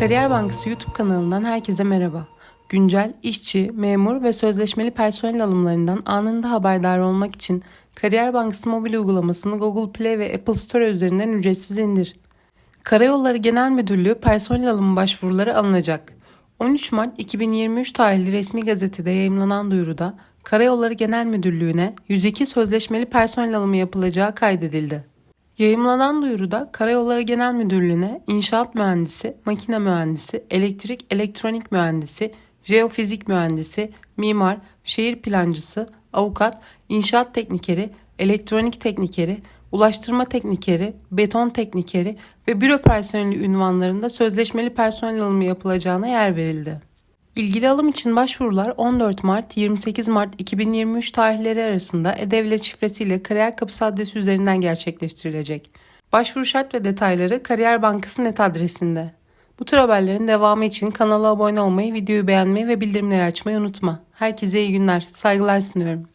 Kariyer Bankası YouTube kanalından herkese merhaba. Güncel, işçi, memur ve sözleşmeli personel alımlarından anında haberdar olmak için Kariyer Bankası mobil uygulamasını Google Play ve Apple Store üzerinden ücretsiz indir. Karayolları Genel Müdürlüğü personel alımı başvuruları alınacak. 13 Mart 2023 tarihli resmi gazetede yayımlanan duyuruda Karayolları Genel Müdürlüğü'ne 102 sözleşmeli personel alımı yapılacağı kaydedildi. Yayımlanan duyuruda Karayolları Genel Müdürlüğü'ne inşaat mühendisi, makine mühendisi, elektrik elektronik mühendisi, jeofizik mühendisi, mimar, şehir plancısı, avukat, inşaat teknikeri, elektronik teknikeri, ulaştırma teknikeri, beton teknikeri ve büro personeli ünvanlarında sözleşmeli personel alımı yapılacağına yer verildi. İlgili alım için başvurular 14 Mart 28 Mart 2023 tarihleri arasında E-Devlet şifresiyle Kariyer Kapısı adresi üzerinden gerçekleştirilecek. Başvuru şart ve detayları Kariyer Bankası net adresinde. Bu tür haberlerin devamı için kanala abone olmayı, videoyu beğenmeyi ve bildirimleri açmayı unutma. Herkese iyi günler. Saygılar sunuyorum.